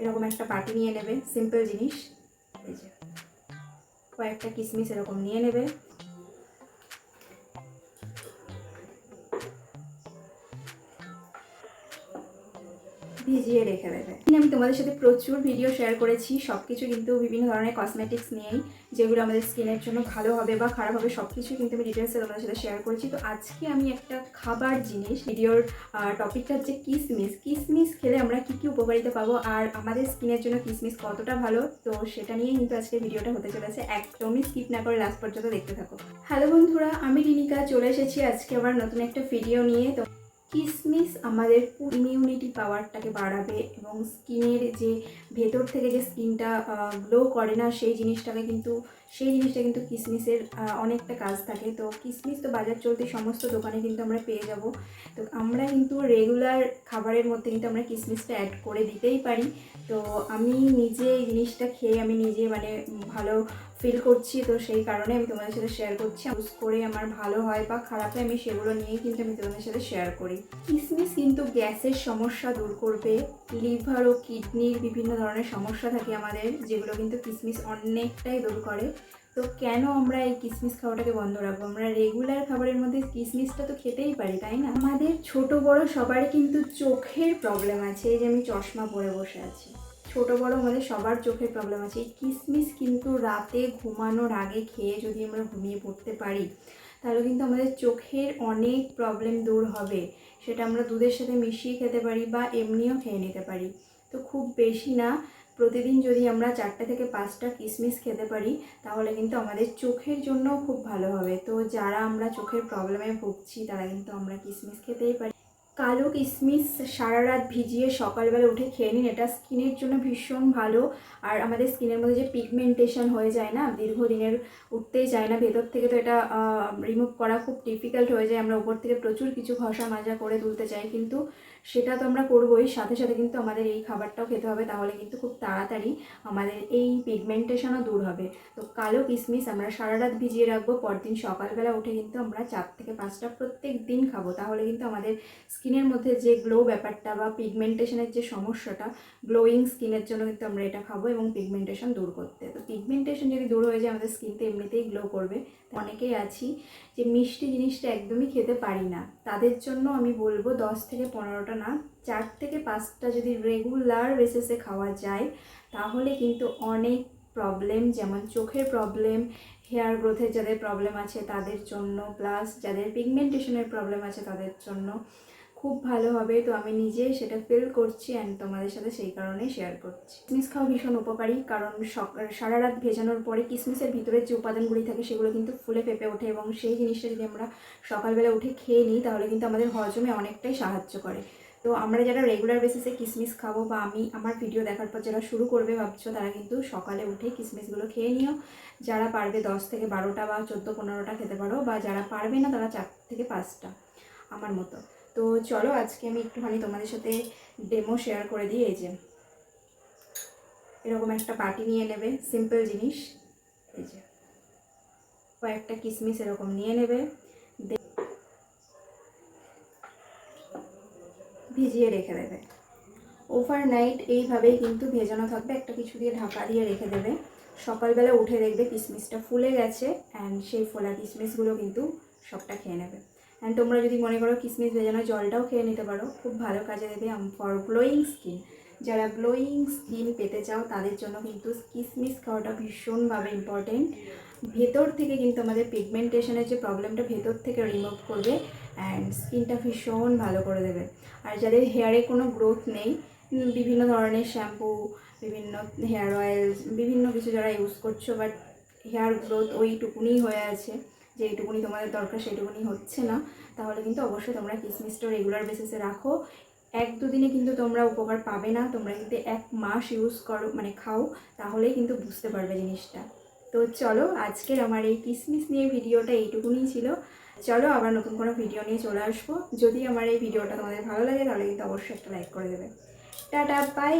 এরকম একটা বাটি নিয়ে নেবে সিম্পল জিনিস। এই যে কয়েকটা কিসমিস এরকম নিয়ে নেবে। ভিজিয়ে রেখে দেবে। আমি তোমাদের সাথে প্রচুর ভিডিও শেয়ার করেছি সব কিছু কিন্তু বিভিন্ন ধরনের কসমেটিক্স নিয়েই, যেগুলো আমাদের স্কিনের জন্য ভালো হবে বা খারাপ হবে সব কিছু কিন্তু আমি ডিটেলসে তোমাদের সাথে শেয়ার করেছি। তো আজকে আমি একটা খাবার জিনিস ভিডিওর টপিকটা হচ্ছে কিসমিস কিসমিস খেলে আমরা কী কী উপকারিতা পাবো আর আমাদের স্কিনের জন্য কিসমিস কতটা ভালো, তো সেটা নিয়েই কিন্তু আজকে ভিডিওটা হতে চলেছে। একদমই স্কিপ না করে লাস্ট পর্যন্ত দেখতে থাকো। হ্যালো বন্ধুরা, আমি রিনিকা, চলে এসেছি আজকে আবার নতুন একটা ভিডিও নিয়ে। তো কিসমিস আমাদের ইমিউনিটি পাওয়ারটাকে বাড়াবে এবং স্কিনের যে ভেতর থেকে যে স্কিনটা গ্লো করে না, সেই জিনিসটাকে কিন্তু, সেই জিনিসটা কিন্তু কিসমিসের অনেকটা কাজ থাকে। তো কিসমিস তো বাজার চলতে সমস্ত দোকানে কিন্তু আমরা পেয়ে যাব। তো আমরা কিন্তু রেগুলার খাবারের মধ্যে কিন্তু আমরা কিসমিসটা অ্যাড করে দিতেই পারি। তো আমি নিজে এই জিনিসটা খেয়ে আমি নিজে মানে ভালো ফিল করছি। তো সেই কারণে আমি তোমাদের সাথে শেয়ার করছি। ইউজ করে আমার ভালো হয় বা খারাপ হয়, আমি সেগুলো নিয়েই কিন্তু আমি তোমাদের সাথে শেয়ার করি। কিসমিস কিন্তু গ্যাসের সমস্যা দূর করবে, লিভার ও কিডনির বিভিন্ন ধরনের সমস্যা থাকে আমাদের, যেগুলো কিন্তু কিসমিস অনেকটাই দূর করে। তো কেন আমরা এই কিসমিস খাওয়াটাকে বন্ধ রাখব? আমরা রেগুলার খাবারের মধ্যে কিসমিসটা তো খেতেই পারি, তাই না? আমাদের ছোট বড় সবারই কিন্তু চোখের প্রবলেম আছে, এই যে আমি চশমা পরে বসে আছি। ছোট বড় আমাদের সবার চোখের প্রবলেম আছে। এই কিসমিস কিন্তু রাতে ঘুমানোর আগে খেয়ে যদি আমরা ঘুমিয়ে পড়তে পারি তাহলে কিন্তু আমাদের চোখের অনেক প্রবলেম দূর হবে। সেটা আমরা দুধের সাথে মিশিয়ে খেতে পারি বা এমনিও খেয়ে নিতে পারি। তো খুব বেশি না, প্রতিদিন যদি আমরা চারটে থেকে পাঁচটা কিসমিস খেতে পারি, তাহলে কিন্তু আমাদের চোখের জন্য খুব ভালো হবে। তো যারা আমরা চোখের প্রবলেমে ভুগছি, তারা কিন্তু আমরা কিসমিস খেতেই পারি। কালো কিশমিশ সারা রাত ভিজিয়ে সকালবেলা উঠে খেয়ে নিন। এটা স্কিনের জন্য ভীষণ ভালো। আর আমাদের স্কিনের মধ্যে যে পিগমেন্টেশন হয়ে যায় না, দীর্ঘদিনের উঠতেই যায় না। ভেতর থেকে তো এটা রিমুভ করা খুব ডিফিকাল্ট হয়ে যায়। আমরা উপর থেকে প্রচুর কিছু ঘষা মাজা করে তুলতে চাই। কিন্তু সেটা তো আমরা করবোই। সাথে সাথে কিন্তু আমাদের এই খাবারটাও খেতে হবে। তাহলে কিন্তু খুব তাড়াতাড়ি আমাদের এই পিগমেন্টেশনও দূর হবে। তো কালো কিসমিস আমরা সারা রাত ভিজিয়ে রাখব। পরদিন সকালবেলা উঠে কিন্তু আমরা চার থেকে পাঁচটা প্রত্যেক দিন খাব। তাহলে কিন্তু আমাদের স্কিনের মধ্যে যে গ্লো ব্যাপারটা বা পিগমেন্টেশনের যে সমস্যাটা গ্লোয়িং স্কিনের জন্য কিন্তু আমরা এটা খাব এবং পিগমেন্টেশন দূর করতে। তো পিগমেন্টেশন যদি দূর হয়ে যায়, আমাদের স্কিন তো এমনিতেই গ্লো করবে। অনেকেই আছি যে মিষ্টি জিনিসটা একদমই খেতে পারি না। তাদের জন্য আমি বলব দশ থেকে পনেরোটা না, চার থেকে পাঁচটা যদি রেগুলার বেসিসে খাওয়া যায়, তাহলে কিন্তু অনেক প্রবলেম যেমন চোখের প্রবলেম হেয়ার গ্রোথের যাদের প্রবলেম আছে তাদের জন্য প্লাস যাদের পিগমেন্টেশনের প্রবলেম আছে তাদের জন্য খুব ভালো হবে। তো আমি নিজে সেটা ফিল করছি অ্যান্ড তোমাদের সাথে সেই কারণেই শেয়ার করছি। কিসমিস খাওয়া ভীষণ উপকারী, কারণ সারা রাত ভেজানোর পরে কিসমিসের ভিতরে যে উপাদানগুলি থাকে সেগুলো কিন্তু ফুলে পেঁপে ওঠে এবং সেই জিনিসটা যদি আমরা সকালবেলা উঠে খেয়ে নিই, তাহলে কিন্তু আমাদের হজমে অনেকটাই সাহায্য করে। তো আমরা যারা রেগুলার বেসিসে কিসমিস খাব বা আমি আমার ভিডিও দেখার পর যারা শুরু করবে ভাবছ, তারা কিন্তু সকালে উঠে কিসমিসগুলো খেয়ে নিও। যারা পারবে দশ থেকে বারোটা বা চোদ্দ পনেরোটা খেতে পারো বা যারা পারবে না, তারা চার থেকে পাঁচটা আমার মতো। তো চলো, আজকে আমি একটুখানি তোমাদের সাথে ডেমো শেয়ার করে দিই। এই যে, এরকম একটা বাটি নিয়ে নেবে সিম্পল জিনিস। এই যে, কয়েকটা কিসমিস এরকম নিয়ে নেবে। ভিজিয়ে রেখে দেবে। ওভারনাইট এইভাবেই কিন্তু ভেজানো থাকবে। একটা কিছু দিয়ে ঢাকা দিয়ে রেখে দেবে। সকালবেলা উঠে দেখবে কিসমিসটা ফুলে গেছে অ্যান্ড সেই ফোলা কিসমিসগুলো কিন্তু সবটা খেয়ে নেবে। অ্যান্ড তোমরা যদি মনে করো কিসমিস ভেজানো জলটাও খেয়ে নিতে পারো, খুব ভালো কাজে দেবে ফর গ্লোয়িং স্কিন যারা গ্লোয়িং স্কিন পেতে চাও, তাদের জন্য কিন্তু কিসমিস খাওয়াটা ভীষণভাবে ইম্পর্টেন্ট ভেতর থেকে কিন্তু আমাদের পিগমেন্টেশনের যে প্রবলেমটা ভেতর থেকে রিমুভ করবে অ্যান্ড স্কিনটা ভীষণ ভালো করে দেবে। আর যাদের হেয়ারে কোনো গ্রোথ নেই বিভিন্ন ধরনের শ্যাম্পু বিভিন্ন হেয়ার অয়েল বিভিন্ন কিছু যারা ইউজ করছ বাট হেয়ার গ্রোথ ওইটুকুনি হয়ে আছে যে এইটুকুনি তোমাদের দরকার সেইটুকুনি হচ্ছে না, তাহলে কিন্তু অবশ্যই তোমরা কিসমিসটা রেগুলার বেসিসে রাখো। এক দুদিনে কিন্তু তোমরা উপকার পাবে না, তোমরা কিন্তু এক মাস ইউজ করো মানে খাও, তাহলেই কিন্তু বুঝতে পারবে জিনিসটা। তো চলো আজকের আমার এই কিসমিস নিয়ে ভিডিওটা এইটুকুনি ছিল। চলো আবার নতুন কোনো ভিডিও নিয়ে চলে আসব। যদি আমার এই ভিডিওটা তোমাদের ভালো লাগে তাহলে কিন্তু অবশ্যই একটা লাইক করে দেবে। Tata bye